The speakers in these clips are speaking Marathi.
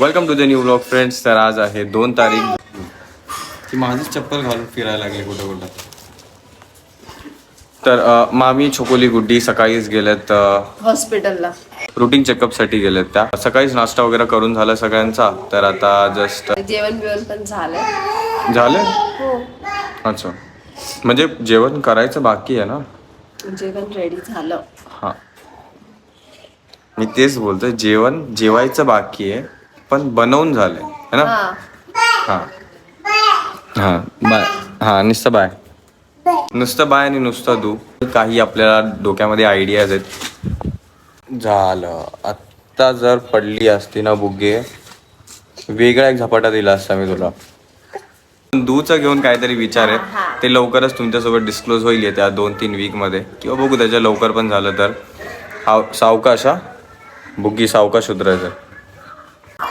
Welcome to the new blog friends तर आज आहे दोन तारीख. ती माझीच चप्पल घालून फिरायला लागली कुठं कुठं. तर अ, मामी छोकोली गुड्डी सकाळीच गेल्यात हॉस्पिटलला. रुटीन चेकअपसाठी गेल्यात त्या. सकाळीच नाश्ता वगैरे करून झाला सगळ्यांचा. तर आता जस्ट जेवण बिवण पण झालं झालं हो. अच्छा. म्हणजे जेवण करायचं बाकी आहे ना? जेवण रेडी झालं. हा. मी तेच बोलतोय जेवण जेवायचं बाकी आहे. पण बनवून झालंय है ना? हा. हा. हा बाय. हा नुसतं बाय. नुसतं बाय आणि नुसतं तू काही आपल्याला डोक्यामध्ये आयडियाज आहेत. झालं. आत्ता जर पडली असती ना बुगे वेगळा एक झपाटा दिला असता मी तुला. दूचा घेऊन काहीतरी विचार आहे ते लवकरच तुमच्यासोबत डिस्क्लोज होईल येत्या दोन तीन वीकमध्ये किंवा बघू त्याच्या लवकर पण झालं तर. हाव सावकाश हा. बुग्गी सावकाश उतरायचं.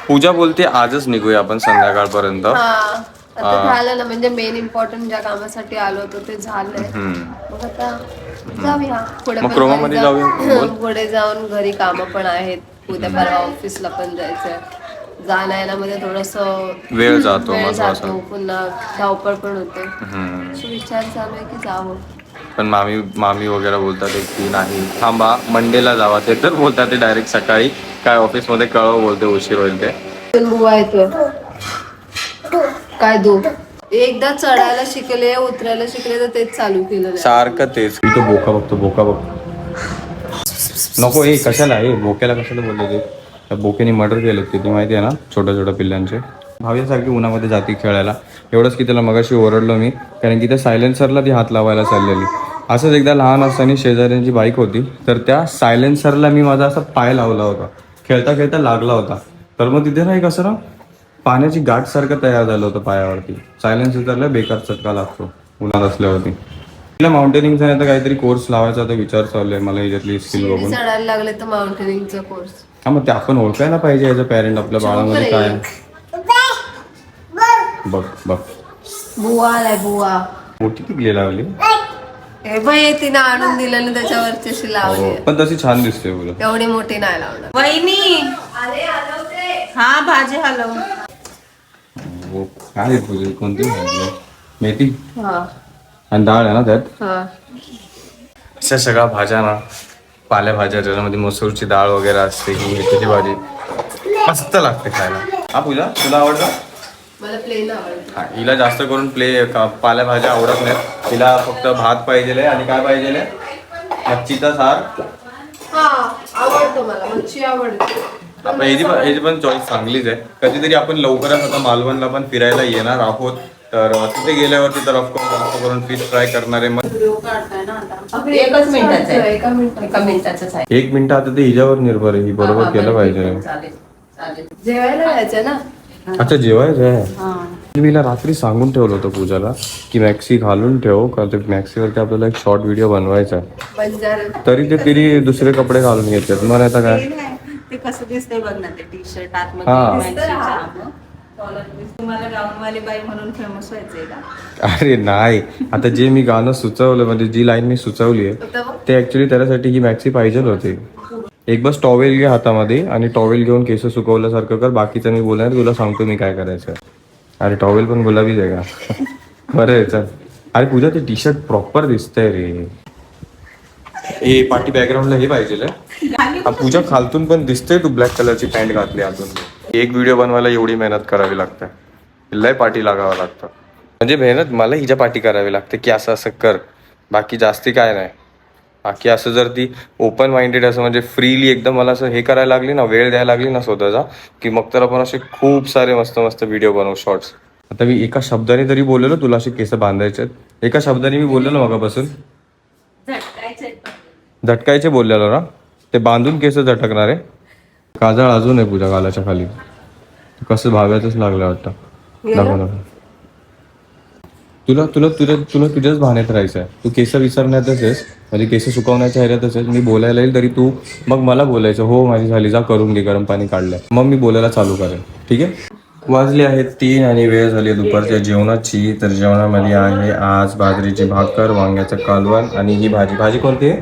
पूजा बोलते आजच निघूया आपण संध्याकाळपर्यंत. हा आता झालं ना म्हणजे मेन इम्पॉर्टंट ज्या कामासाठी आलो होतो ते झालंय. मग आता जाऊया. पुढे मग जाऊया. पुढे जाऊन घरी कामं पण आहेत. उद्या परवा ऑफिसला पण जायचंय. जाण्या येण्यामध्ये थोडस वेळ जातो वेळ जातो. पुन्हा धावपळ पण होते. असा विचार चालू आहे की जावं. पण मामी मामी वगैरे बोलतात की नाही थांबा मंडेला जावा. ते तर बोलतात ते डायरेक्ट सकाळी. काय ऑफिसमध्ये कळव बोलते उशीर होईल ते. बुवा काय दो? एकदा चढायला शिकले उतरायला शिकले तर तेच चालू केलं. सारखं तेच. मी तो बोका बघतो बोका बघतो नको ए कशाला? ए बोक्याला कशाला बोलले ते? त्या बोक्याने मर्डर केलं किती माहिती आहे ना? छोट्या छोट्या पिल्लांचे. भाव्यासारखी उन्हामध्ये जाती खेळायला. एवढंच की त्याला मगाशी ओरडलो मी कारण की त्या सायलेन्सरला ती हात लावायला चाललेली. असंच एकदा लहान असताना शेजाऱ्यांची बाईक होती तर त्या सायलेन्सरला मी माझा असा पाय लावला होता. खेळता खेळता लागला होता. तर मग तिथे नाही कसं ना पाण्याची गाठ सारखं तयार झालं होतं पायावरती. सायलेन्स उतरला बेकार चटका लागतो उन्हात असल्यावरती. तिला माउंटेनिंगचा नाही तर काहीतरी कोर्स लावायचा आता विचार चालू आहे मला याच्यातली स्किल बघून. चढायला लागले तर माउंटेनिंगचा कोर्स हा मग ते आपण ओळखायला पाहिजे याचा पॅरेंट आपल्या बाळामध्ये काय आहे. बघ बघ. बुवा आलाय बुवा. मोठी टिकली लावली हे बाई तिने आणून दिलं आणि त्याच्यावरची अशी लावली हो, पण तशी छान दिसते एवढी मोठी नाही लावणार. वहिनी. हा भाजी हलव. हो, काय आहे कोणती भाजी? मेथी? हा. आणि डाळ आहे ना त्यात? हा. अशा सगळ्या भाज्या ना पालेभाज्या ज्याच्यामध्ये मसूरची डाळ वगैरे असते ही मेथीची भाजी मस्त लागते खायला. हा पूजा तुला आवडतं हा हिला जास्त करून प्ले पालेभाज्या आवडत नाहीत. हिला फक्त भात पाहिजे आणि काय पाहिजे मच्छीचा सार. हा आवडतो मला मच्छी आवडते. आपण ह्याची पण ह्याची पण चॉईस चांगलीच आहे. कधीतरी आपण लवकरच आता मालवणला पण फिरायला येणार आहोत. तर तिथे गेल्यावरती तर ऑफकोर्स जास्त करून फिश फ्राय करणार आहे मग एकच मिनिटाचं आहे. एका मिनिटात एका मिनिटाचंच आहे. एक मिनिट आता ते हिच्यावर निर्भर आहे. ही बरोबर केलं पाहिजे. जेवायला जायचं ना? अच्छा जेवायचं आहे? मी हिला रात्री सांगून ठेवलं होतं पूजाला की मॅक्सी घालून ठेव कारण ते मॅक्सीवरती आपल्याला एक शॉर्ट व्हिडिओ बनवायचा आहे. बंजार. तरी ते तिने दुसरे कपडे घालून घेतलेत. मग आता काय? ते नाही, ते कसं दिसतंय बघ ना ते टी शर्ट हा. आतमध्ये मॅक्सीच्या मग collar piece. तुम्हाला गाऊनवाली बाई म्हणून फेमस व्हायचंय का? अरे नाही. आता जे मी गाणं सुचवलं म्हणजे जी लाईन मी सुचवली आहे. ते ऍक्च्युली त्याच्यासाठी ही मॅक्सी पाहिजे होती. एक बस टॉवेल घे हातामध्ये आणि टॉवेल घेऊन केस सुकवल्यासारखं कर. बाकीचं मी बोलणार तुला सांगतो मी काय करायचं. अरे टॉवेल पण गुलाबीच आहे का? बरं आहे चल. अरे पूजा ते टी शर्ट प्रॉपर दिसतंय रे. ए पाठी बॅकग्राऊंडला हे पाहिजे पूजा खालतून पण दिसतंय तू ब्लॅक कलरची पॅन्ट घातली अजून. एक व्हिडिओ बनवायला एवढी मेहनत करावी लागते. लय पाठी लागावं लागतं. म्हणजे मेहनत मला हिच्या पाठी करावी लागते की असं असं कर. बाकी जास्ती काय नाही. बाकी असं जर ती ओपन माइंडेड असं म्हणजे फ्रीली एकदम मला असं हे करायला लागली ना वेळ द्यायला लागली ना स्वतःचा की मग तर आपण असे खूप सारे मस्त मस्त व्हिडिओ बनवू शॉर्ट्स आता मी एका शब्दाने तरी बोललेलो तुला असे केस बांधायचे आहेत. एका शब्दाने मी बोललेलो मगापासून. झटकायचे बोललेलो ना. ते बांधून केस झटकणार. आहे काजळ अजून आहे पूजा गालाच्या खाली. कसं भाव्यातच लागलं वाटतं. नको नको तुला तुला तुला तुला तुझ्याच भाण्यात राहायचं आहे तू केस विसरण्यातच आहेस म्हणजे केस सुकवण्याच्या ह्याच्यातच आहेस. मी बोलायला येईल तरी तू मग मला बोलायचं. हो माझी झाली. जा करून घे. गरम पाणी काढलंय. मग मी बोलायला चालू करेन. ठीक आहे? वाजले आहेत तीन आणि वेळ झाली दुपारच्या जेवणाची. तर जेवणामध्ये आहे आज बाजरीची भाकर वांग्याचं कालवण आणि ही भाजी. भाजी कोणती आहे?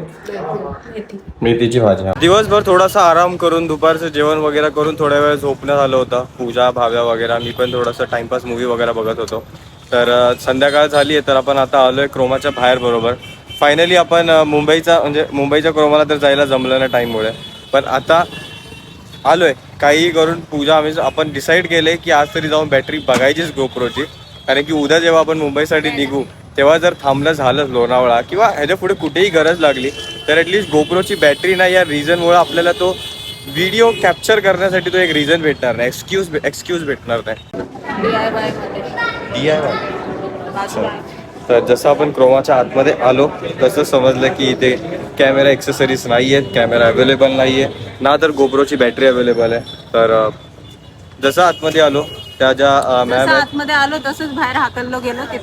मेथी. मेथीची भाजी दिवसभर थोडासा आराम करून दुपारचं जेवण वगैरे करून थोड्या वेळ झोपण्यात आलं होतं. पूजा भाव्या वगैरे. मी पण थोडासा टाइमपास मूवी वगैरे बघत होतो. तर संध्याकाळ झाली आहे तर आपण आता आलो आहे क्रोमाच्या बाहेर बरोबर. फायनली आपण मुंबईचा म्हणजे मुंबईच्या क्रोमाला तर जायला जमलं नाही टाईममुळे. पण आता आलो आहे काही करून पूजा आम्ही आपण डिसाईड केले की आज तरी जाऊन बॅटरी बघायचीच गोप्रोची. कारण की उद्या जेव्हा आपण मुंबईसाठी निघू तेव्हा जर थांबलं झालं लोणावळा किंवा ह्याच्या पुढे कुठेही गरज लागली तर ॲटलिस्ट गोप्रोची बॅटरी नाही या रिझनमुळे आपल्याला तो व्हिडिओ कॅप्चर करण्यासाठी तो एक रिझन भेटणार नाही. एक्सक्यूज एक्सक्यूज भेटणार नाही. डी आय तर जसं आपण क्रोमाच्या आतमध्ये आलो तसं समजलं की इथे कॅमेरा एक्सेसरीज नाही आहेत कॅमेरा अवेलेबल नाही आहे ना तर गोप्रोची बॅटरी अवेलेबल आहे. तर जसं आतमध्ये आलो त्या ज्या मॅम आतमध्ये आलो तसंच बाहेर हाकललो गेलो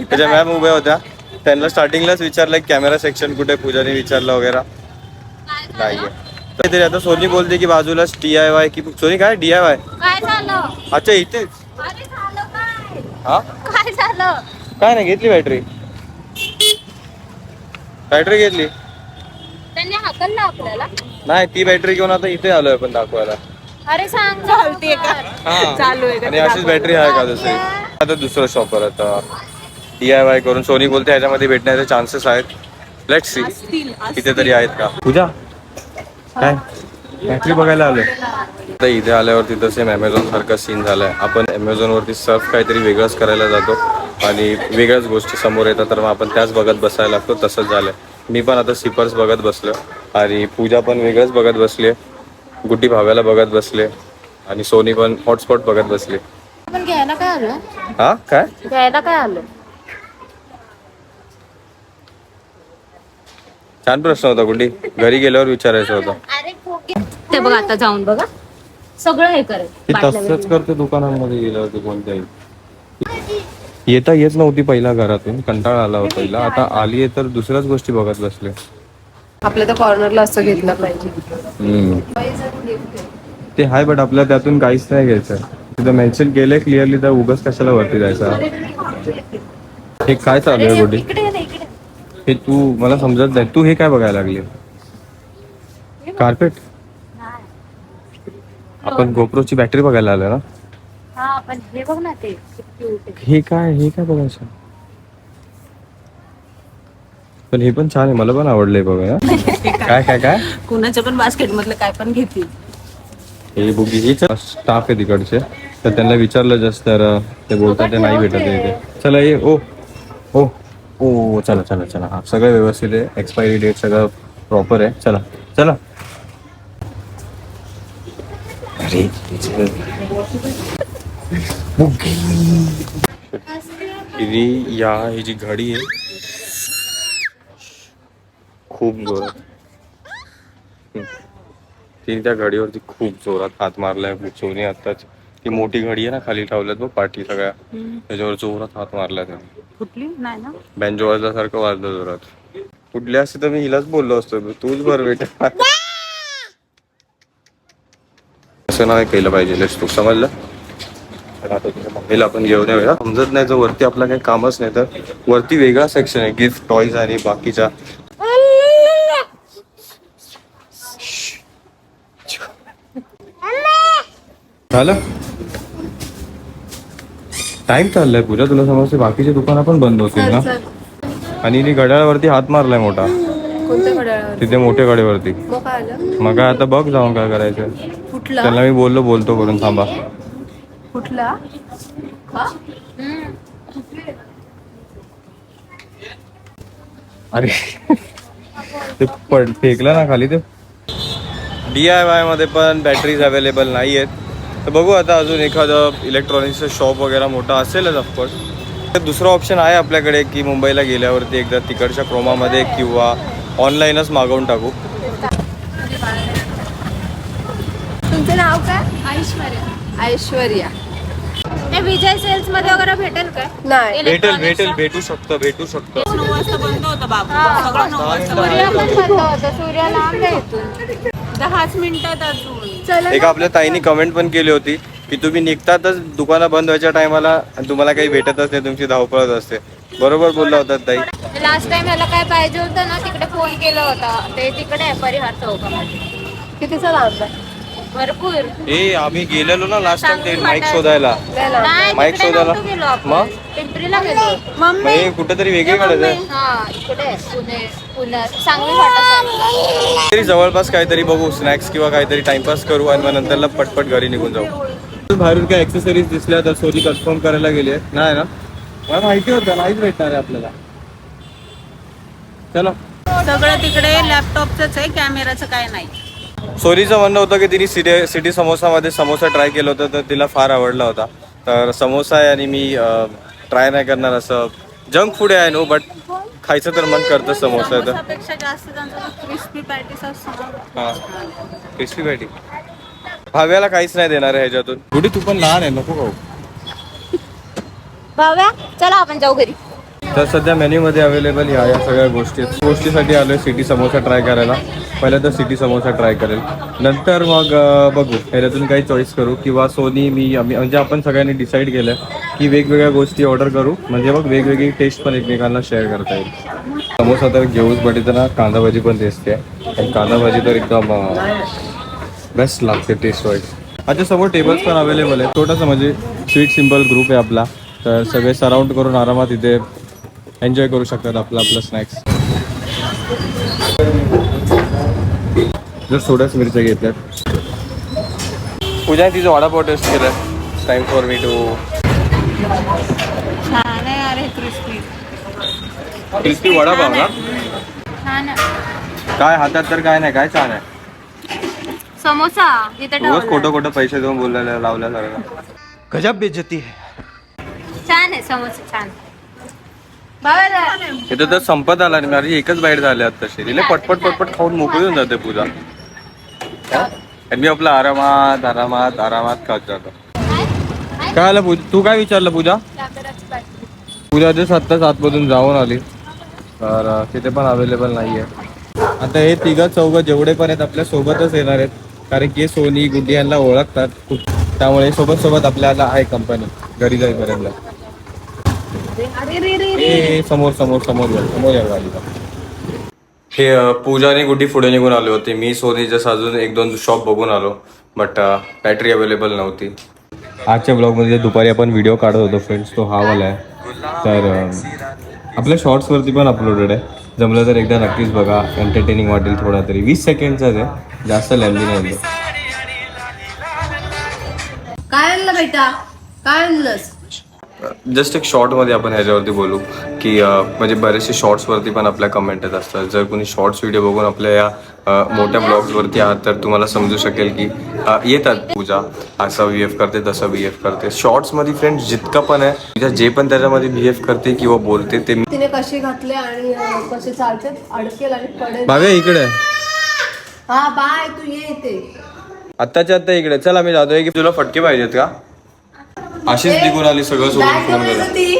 त्याच्या मॅम उभ्या होत्या त्यांना स्टार्टिंगलाच विचारलं कॅमेरा सेक्शन कुठे पूजाने विचारलं वगैरे. तरी आता सोनी बोलते की बाजूलाच डी आय वाय की सोनी काय? डी आय वाय काय झालं? अच्छा इथेच. अरे झालं काय? हा? काय झालं? काय नाही घेतली बॅटरी. बॅटरी घेतली. त्यांनी हाकललं आपल्याला? नाही ती बॅटरी घेऊन आता इथे आलोय आपण दाखवायला. अरे सांग चालते का? हा. चालू आहे का? आणि अशीच बॅटरी आहे का दुसरी? आता दुसरं शॉपर आता. डी आय वाय करून सोनी बोलते ह्याच्यामध्ये भेटण्याचे चान्सेस आहेत. लेट सी असतील इथे तरी आहेत का? पूजा काय? बॅटरी बघायला आलोय. आता इथे आल्यावरती तसे अमेझॉन सारखा सीन झालाय. आपण अमेझॉन वरती सर्फ काहीतरी वेगळंच करायला जातो आणि वेगळ्याच गोष्टी समोर येतात तर मग आपण त्याच बघत बसायला लागतो तसंच झालंय. मी पण आता सिपर्स बघत बसलो आणि पूजा पण वेगळंच बघत बसली गुड्डी भाव्याला बघत बसले आणि सोनी पण हॉटस्पॉट बघत बसली आपण घ्यायला काय आलं? हा? काय? घ्यायला काय आलं? छान प्रश्न होता गुड्डी घरी गेल्यावर विचारायचं होतं. अरे ते बघ आता जाऊन बघा. सगळं हे करेल. ती बाटल्या तसंच करते दुकानांमध्ये गेल्यावरती कोणत्याही. येता येत नव्हती पहिला घरातून. कंटाळा आला होता पहिला. आता आली आहे तर दुसऱ्याच गोष्टी बघत बसले. आपल्या तर कॉर्नरला असं घेतलं पाहिजे. ते हाय बट आपल्याला त्यातून काहीच नाही घ्यायचं. तिथं मेन्शन केलंय क्लिअरली तर उगाच कशाला वरती जायचं? हे काय चालू आहे गोडी? इकडे ये ना, इकडे हे तू मला समजत नाही. तू हे काय बघायला लागली? कार्पेट आपण गोप्रोची बॅटरी बघायला आलो ना? हा पण हे बघ ना ते. किती cute आहे. हे काय हे काय बघायचं? पण हे पण छान आहे. मला पण आवडलंय बघा काय काय काय? कुणाच्या पण बास्केट मधलं काय पण घेतील हे बुगी हेच स्टाफ आहे तिकडचे. तर त्यांना विचारलं जस्ट तर ते बोलतात ते नाही भेटत चला ये ओ ओ. ओ चला चला चला. हा सगळं व्यवस्थित आहे. एक्सपायरी डेट सगळं प्रॉपर आहे. चला चला. अरे ही या ही जी घडी आहे. खूप जोरात. तिने त्या घडीवरती खूप जोरात हात मारलाय. सोनी आताच ती मोठी घडी आहे ना खाली ठेवल्यात बघ पाठी सगळ्या. त्याच्यावर जोरात हात मारलाय त्याने. कुठली? नाही ना. बँजो वाजल्यासारखं वाजलं जोरात. कुठली असते तर मी हिलाच बोललो असतो. तूच बरं बेटा. असं नाही केलं पाहिजे तू. समजलं? तर आता तुझ्या मम्मीला आपण घेऊन येऊया. समजत नाही जर वरती आपलं काही कामच नाही तर वरती वेगळा सेक्शन आहे. गिफ्ट टॉईज आणि बाकीच्या. झालं? टाइम चाललाय पूजा तुला समजते बाकीचे दुकानं पण बंद होतील ना? आणि हिने घड्याळावरती हात मारलाय मोठा. तिथे मोठ्या गाडीवरती मग काय आता बघ जाऊन काय करायचं त्यांना मी बोललो बोलतो करून थांबा. कुठला अरे ते पड फेकलं ना खाली ते. डी आय वायमध्ये पण बॅटरीज अवेलेबल नाही आहेत तर बघू आता अजून एखादं इलेक्ट्रॉनिक्सचं शॉप वगैरे मोठं असेलच ऑफकोर्स दुसरं ऑप्शन आहे आपल्याकडे की मुंबईला गेल्यावरती एकदा तिकडच्या क्रोमामध्ये किंवा ऑनलाईनच मागवून टाकू. तुमचं नाव काय? ऐश्वर्या. ऐश्वर्या. ते विजय सेल्समध्ये वगैरे भेटेल काय? नाही. भेटेल भेटेल भेटू शकतं भेटू शकतं. नऊ वाजता बंद होतं बाबू. सगळं नऊ वाजता सूर्य पण बंद होतं. सूर्य लांब आहे इथून. दहाच मिनिटात अजून. एक आपल्या ताईनी कमेंट पण केली होती की तुम्ही निघतातच दुकानं बंद व्हायच्या टायमाला तुम्हाला काही भेटतच नाही तुमची धावपळच असते. बरोबर बोलला होता ताई. लास्ट टाइम ह्याला काय पाहिजे होतं ना तिकडे फोन केला होता. ते तिकडे परिहार चौकामध्ये. कितीचा आहे? भरपूर. ए आम्ही गेलेलो ना लास्ट टाइम ते माईक. शोधायला. नाही माईक तिकडे शोधायला. नव्हतो गेलो आपण. मग? पिंपरीला गेलो. हे कुठेतरी हा इकडे पुणे सांगली फाटा सांगली. तरी जवळपास काहीतरी बघू स्नॅक्स किंवा काहीतरी टाइमपास करू आणि मग नंतरला पटपट घरी निघून जाऊ. बाहेरून काय ऍक्सेसरीज दिसल्या तर सोनी कन्फर्म करायला गेली नाही ना? मला माहिती होतं नाहीच भेटणार आहे आपल्याला. चलो. सगळं तिकडे लॅपटॉपच आहे कॅमेराचं काय नाही. सोनीचं म्हणणं होतं की तिने सिटी सिटी समोसामध्ये समोसा ट्राय केला होता तर तिला फार आवडला होता. तर समोसा आहे आणि मी ट्राय नाही करणार असं. जंक फूड आहे नो बट खायचं तर मन करतं समोसा तर. क्रिस्पी. हा. पॅटी भाव्याला काहीच नाही देणार आहे ह्याच्यातून. गुडी तू पण लहान आहे नको खाऊ. भाव्या चला आपण जाऊ घरी. तर सध्या मेन्यूमध्ये अवेलेबल या या सगळ्या गोष्टी आहेत. गोष्टीसाठी आलो आहे सिटी समोसा ट्राय करायला. पहिलं तर सिटी समोसा ट्राय करेल. नंतर मग बघू. ह्याच्यातून काही चॉईस करू किंवा सोनी मी आम्ही म्हणजे आपण सगळ्यांनी डिसाईड केलं की वेगवेगळ्या गोष्टी ऑर्डर करू. म्हणजे मग वेगवेगळी टेस्ट पण एकमेकांना शेअर करता येईल. समोसा तर घेऊच बट ना कांदा भाजी पण टेस्ट आहे. आणि कांदा भाजी तर एकदम बेस्ट लागते टेस्ट वाईज. अच्छा समोर टेबल्स पण अवेलेबल आहे छोटासा म्हणजे स्वीट सिंपल ग्रुप आहे आपला. तर सगळे सराउंड करून आरामात इथे एन्जॉय करू शकतात आपलं आपलं स्नॅक्स. जर थोड्याच मिरच्या घेतल्यात. पूजा तिचं वडापाव टेस्ट केलं टाइम फॉर मी टू छान आहे अरे क्रिस्पी क्रिस्पी वडापाव ना छान आहे. काय हातात तर काय नाही काय छान आहे? समोसा इथे रोज खोटं. खोटं पैसे देऊन बोलायला लावल्यासारखं गजब बेजती छान आहे समोसा छान. इथं तर संपत आला नाही माझी एकच बाईट झाली आता तिला पटपट पटपट खाऊन मोकळी होऊन जाते पूजा. आणि मी आपला आरामात आरामात आरामात खात जातो. काय आलं पूजा? तू काय विचारलं पूजा? पूजा जस्ट आत्ताच आतमधून जाऊन आली. तर तिथे पण अवेलेबल नाही आहे आता हे तिघं चौघं जेवढे पण आहेत आपल्या सोबतच येणार आहेत. कारण की सोनी गुड्डी यांना ओळखतात त्यामुळे सोबत सोबत आपल्याला आहे कंपनी घरी जाईपर्यंत. ए समोर समोर समोर या समोर या गाडीला. हे अ, पूजा आणि गुड्डी पुढे निघून आले होते. मी सोनी जस्ट अजून एक दोन शॉप बघून आलो. बट बॅटरी अवेलेबल नव्हती. आजच्या ब्लॉगमध्ये दुपारी आपण व्हिडिओ काढत होतो फ्रेंड्स तो हा वाला आहे. तर अ, आपल्या शॉर्ट्सवरती पण अपलोडेड आहे. जमलं तर एकदा नक्कीच बघा. एंटरटेनिंग वाटेल थोडा तरी. वीस सेकंडचाच आहे. जास्त लेंदी नाही आहे. काय आणलं बेटा? काय आणलंस? जस्ट एक शॉर्टमध्ये आपण ह्याच्यावरती बोलू की म्हणजे बरेचसे शॉर्ट्सवरती पण आपल्या कमेंट येत असतात. जर कोणी शॉर्ट्स व्हिडिओ बघून आपल्या या मोठ्या ब्लॉग्सवरती आहात तर तुम्हाला समजू शकेल की येतात पूजा. असं बी एफ करते तसं बी एफ करते. शॉर्ट्समध्ये फ्रेंड्स जितकं पण आहे पूजा जे पण त्याच्यामध्ये बी एफ करते किंवा बोलते ते तिने कसे घातले आणि कसे चालते अडकेल आणि भाव्या इकडे. हा बाय तू ये इथे. आत्ताच्या आत्ता इकडे. चल आम्ही जातोय. की तुला फटके पाहिजेत का? अशीच निघून आली सगळं सोडून फोन होती.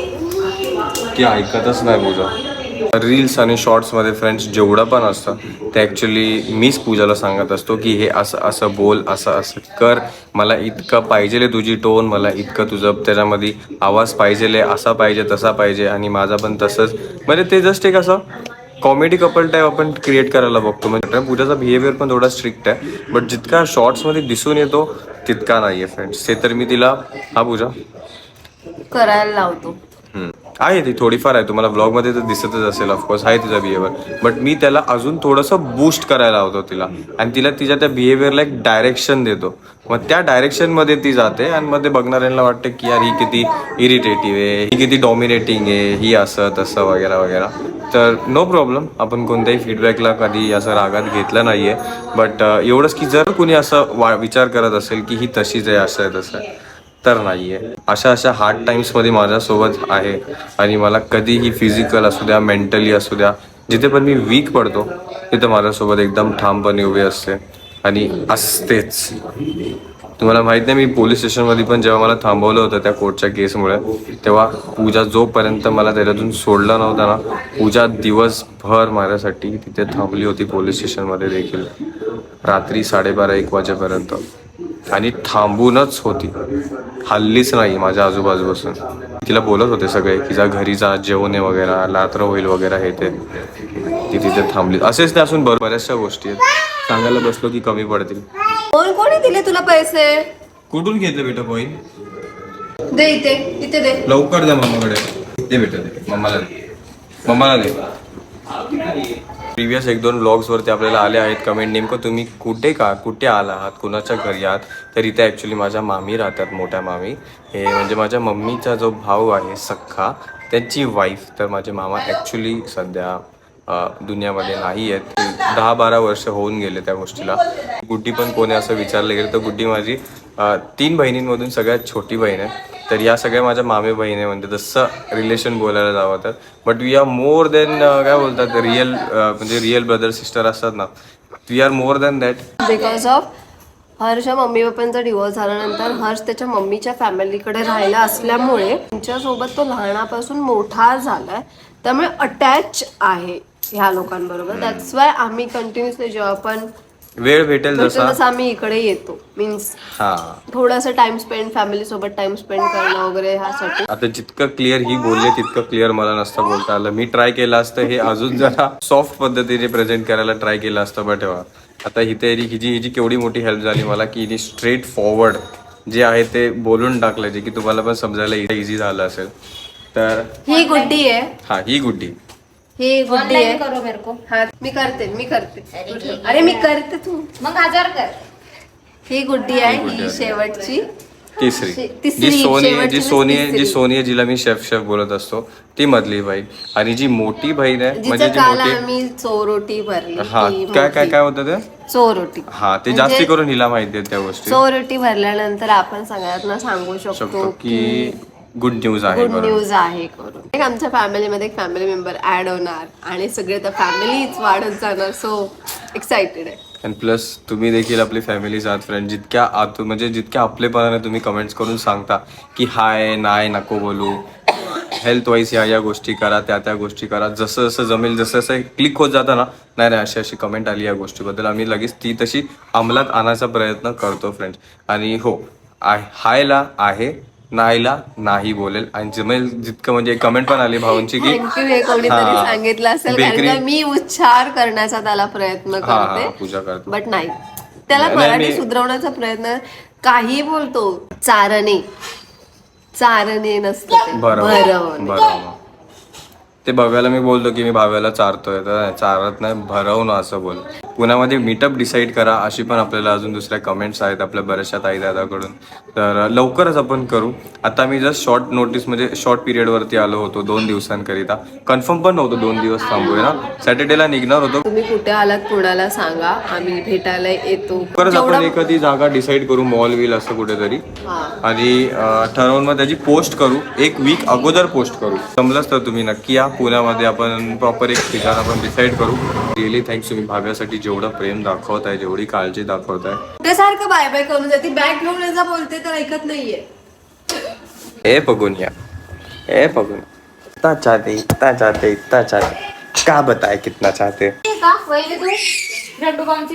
ती ऐकतच नाही पूजा. रील्स आणि शॉर्ट्समध्ये फ्रेंड्स जेवढं पण असतं ते ॲक्च्युली मीच पूजाला सांगत असतो की हे असं असं बोल असं असं कर. मला इतकं पाहिजे तुझी टोन मला इतकं तुझं त्याच्यामध्ये आवाज पाहिजे असा पाहिजे तसा पाहिजे आणि माझा पण तसंच. म्हणजे ते जस्ट एक असं कॉमेडी कपल टाईप आपण क्रिएट करायला बघतो. म्हणजे पूजाचा बिहेवियर पण थोडा स्ट्रिक्ट आहे. बट जितका शॉर्ट्समध्ये दिसून येतो तितका नाही आहे फ्रेंड्स ते तर मी तिला हा पूजा. करायला लावतो. हम्म. आहे ती थोडीफार आहे. तुम्हाला ब्लॉगमध्ये तर दिसतच असेल ऑफकोर्स आहे तिचा बिहेवियर बट मी त्याला अजून थोडंसं बूस्ट करायला होतो तिला. आणि तिला तिच्या त्या बिहेवियरला एक डायरेक्शन देतो. मग त्या डायरेक्शनमध्ये ती जाते आणि मग ते बघणाऱ्यांना वाटतं की यार ही किती इरिटेटिव्ह आहे ही किती डॉमिनेटिंग आहे ही असं तसं वगैरे वगैरे. तर नो प्रॉब्लेम आपण कोणत्याही फीडबॅकला कधी असं रागात घेतलं नाही आहे बट एवढंच की जर कुणी असं वा विचार करत असेल की ही तशीच आहे असं आहे तसं आहे. तर नाही आहे अशा अशा हार्ड टाईम्समध्ये माझ्यासोबत आहे. आणि मला कधीही फिजिकल असू द्या मेंटली असू द्या जिथे पण मी वीक पडतो तिथं माझ्यासोबत एकदम ठामपणे उभी असते. आणि असतेच. तुम्हाला माहीत नाही मी पोलीस स्टेशनमध्ये पण जेव्हा मला थांबवलं होतं त्या कोर्टच्या केसमुळे तेव्हा पूजा जोपर्यंत मला त्याच्यातून सोडलं नव्हतं ना पूजा दिवसभर माझ्यासाठी तिथे थांबली होती पोलीस स्टेशनमध्ये देखील. रात्री साडेबारा एक वाजेपर्यंत. आणि थांबूनच होती. हल्लीच नाही माझ्या आजूबाजूपासून. तिला बोलत होते सगळे की जा घरी जा जेवणे वगैरे रात्र होईल वगैरे हे ते. ती तिथे थांबली. असेच ते असून बर बऱ्याचशा गोष्टी आहेत. सांगायला बसलो की कमी पडतील. कोण कोणी दिले तुला पैसे? कुठून घेतले बेटा पॉईंट दे इथे इथे दे. लवकर द्या मम्माकडे. दे बेटा दे. मम्माला दे. मम्माला दे. प्रिव्हियस एक दोन ब्लॉग्सवरती आपल्याला आले आहेत. कमेंट नेमकं तुम्ही कुठे का? कुठे आला आहात? कुणाच्या घरी आहात? तर इथे ॲक्च्युली माझ्या मामी राहतात मोठ्या मामी. हे म्हणजे माझ्या मम्मीचा जो भाऊ आहे सख्खा त्यांची वाईफ तर माझे मामा ॲक्च्युली सध्या दुनियामध्ये नाही आहेत. दहा बारा वर्ष होऊन गेले त्या गोष्टीला. गुड्डी पण कोणी असं विचारलं गेलं तर गुड्डी माझी तीन बहिणींमधून सगळ्यात छोटी बहीण आहे. तर या सगळ्या माझ्या मामे बहिणी म्हणजे जसं रिलेशन बोलायला जावं तर. But we are more than काय बोलतात रिअल म्हणजे रिअल ब्रदर सिस्टर असतात ना. We are more than that because of हर्षच्या mummy पप्पांचा डिवोर्स झाल्यानंतर हर्ष त्याच्या मम्मीच्या फॅमिलीकडे राहिला असल्यामुळे त्यांच्यासोबत तो लहानापासून मोठा झालाय. त्यामुळे अटॅच आहे ह्या लोकांबरोबर. दॅट्स वाय आम्ही कंटिन्युअसली जेव्हा पण वेळ भेटेल जसा. तसं आम्ही इकडे येतो. मीन्स हा. थोडंसं टाइम स्पेंड फॅमिली सोबत टाइम स्पेंड करणं वगैरे ह्यासाठी. आता जितकं क्लिअर ही बोलले तितकं क्लिअर मला नसतं बोलता आलं. मी ट्राय केलं असतं हे अजून जरा सॉफ्ट पद्धतीने प्रेझेंट करायला ट्राय केलं असतं बट तेव्हा आता हिची हिची हिची केवढी मोठी हेल्प झाली मला की हिने स्ट्रेट फॉरवर्ड जे आहे ते बोलून टाकलं जे की तुम्हाला पण समजायला इझी झालं असेल. तर ही गुड्डी आहे. हा ही गुड्डी. ही गुड्डी आहे. करो मेरे को. हा मी करते मी करते. अरे मी करते तू. मग हजार कर. ही गुड्डी आहे ही शेवटची. तिसरी. शे- तिसरी, जी सोनी आहे शेवटची जी सोनी आहे जी. सोनी आहे जिला मी शेफ शेफ बोलत असतो ती मधली बहीण आणि जी मोठी बहीण आहे म्हणजे जिचं जी काल मोठी आम्ही चोरोटी भरली हा ती काय काय मोठी. काय होतं ते? चोरोटी. हा ते म्हणजे जास्ती करून हिला माहिती आहेत त्या गोष्टी. चोरोटी भरल्यानंतर आपण सगळ्यांना सांगू शकतो शकतो की गुड न्यूज आहे गुड न्यूज आहे करून. एक आमच्या फॅमिलीमध्ये एक फॅमिली मेंबर ऍड होणार आणि सगळे तर फॅमिलीच वाढत जाणार सो एक्साइटेड आहे. आणि प्लस तुम्ही देखील आपली फॅमिलीज आहात फ्रेंड जितक्या आत म्हणजे जितक्या आपलेपणाने तुम्ही कमेंट्स करून सांगता की हाय नाय नको बोलू. हेल्थ वाईज ह्या या गोष्टी करा त्या त्या गोष्टी करा. जसं जसं जमेल जसं जसं क्लिक होत जातं ना नाही नाही अशी अशी कमेंट आली या गोष्टीबद्दल. आम्ही लगेच ती तशी अंमलात आणायचा प्रयत्न करतो फ्रेंड्स आणि हो आय हायला आहे नाहीला नाही बोलेल. आणि जमेल जितकं म्हणजे कमेंट पण आली भाऊंची की थँक्यू हे कोणीतरी हा. सांगितलं असेल. कारण Bakery- मी उच्चार करण्याचा त्याला प्रयत्न हा हा करते. पूजा करतो. बट नाही. त्याला नाही, मराठी मी- सुधारवण्याचा प्रयत्न काही बोलतो. चारणे. चारणे नसतं ते. बरोबर भरवणे. बरोबर. ते भव्याला मी बोलतो की मी भाव्याला चारतोय. तर चारत नाही भरवणं असं बोल. पुण्यामध्ये मीटअप डिसाईड करा अशी पण आपल्याला अजून दुसऱ्या कमेंट्स आहेत आपल्या बऱ्याचशा ताई दादाकडून तर लवकरच आपण करू. आता मी जस्ट शॉर्ट नोटीस म्हणजे शॉर्ट पिरियडवरती आलो होतो दोन दिवसांकरिता. कन्फर्म पण नव्हतं दोन दिवस थांबूया ना. सॅटर्डेला निघणार होतो. तुम्ही कुठे आलात पुण्याला सांगा. आम्ही भेटायला येतो. लवकरच आपण एखादी जागा डिसाईड करू मॉल विल असं कुठेतरी. आणि ठरवून मग त्याची पोस्ट करू. एक वीक अगोदर पोस्ट करू. जमलंच तर तुम्ही नक्की या. पुण्यामध्ये आपण प्रॉपर एक ठिकाण आपण डिसाईड करू. रिअली थँक्स तुम्ही भाव्यासाठी जेवढं प्रेम दाखवताय जेवढी काळजी दाखवताय ते सारखं बाय बाय करून जाते. बॅग घेऊन जा बोलते तर ऐकत नाहीये. ए बघून या ए बघून इतना चाहते इतना चाहते इतना चाहते. का बताए कितना चाहते?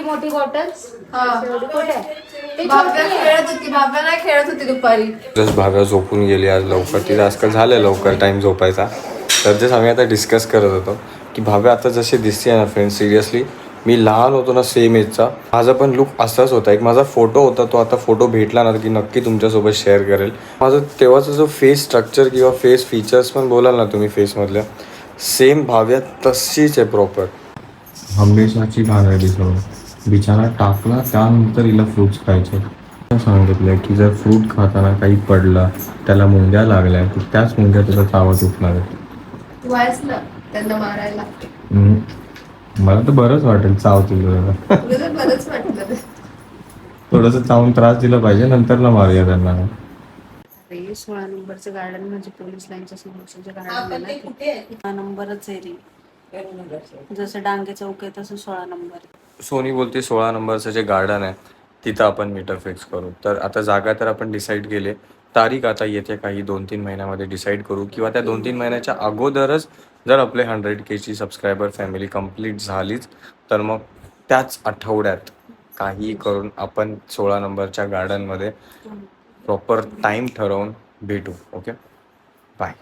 मोठी बॉटल कुठे भाव्या खेळत होती दुपारी. भाव्या झोपून गेली आज लवकर तिला आजकाल झालं लवकर टाइम झोपायचा. तर जस्ट आम्ही आता डिस्कस करत होतो की भाव्या आता जसे दिसते ना फ्रेंड सिरियसली मी लहान होतो ना सेम एजचा माझा पण लुक असाच होता. एक माझा फोटो होता तो आता फोटो भेटला ना की नक्की तुमच्यासोबत शेअर करेल. माझं तेव्हाचा जो फेस स्ट्रक्चर किंवा फेस फीचर्स पण बोलाल ना तुम्ही फेसमधल्या सेम भाव्या तशीच आहे प्रॉपर हमेशाची भानगडी सवय बिचारा टाकला त्यानंतर हिला फ्रुट्स खायचे. सांगितलंय की जर फ्रूट खाताना काही पडला त्याला मुंग्या लागल्या तर त्याच मुंग्या त्याचा चावत उठणार आहे. ना त्यांना मारायला. मला तर बरंच वाटेल चावतील जरा. तुला तर बरंच वाटलं. ते. थोडंसं चावून त्रास दिला पाहिजे नंतर ना मारूया त्यांना. सोळा नंबरचं गार्डन म्हणजे पोलीस लाईनच्या समोरचं जे गार्डन आहे ना ते हा नंबरच आहे रे जसं डांगे चौक आहे तसं सोळा नंबर. आहे सोनी बोलते सोळा नंबरचं जे गार्डन आहे तिथं आपण मीटर फिक्स करू. तर आता जागा तर आपण डिसाईड केली. तारीख आता येते काही दोन तीन महिन्यामध्ये डिसाईड करू किंवा त्या दोन तीन महिन्याच्या अगोदरच जर आपले हंड्रेड केची सबस्क्रायबर फॅमिली कंप्लीट झालीच तर मग त्याच आठवड्यात काही करून आपण सोळा नंबरच्या गार्डनमध्ये प्रॉपर टाईम ठरवून भेटू. Okay bye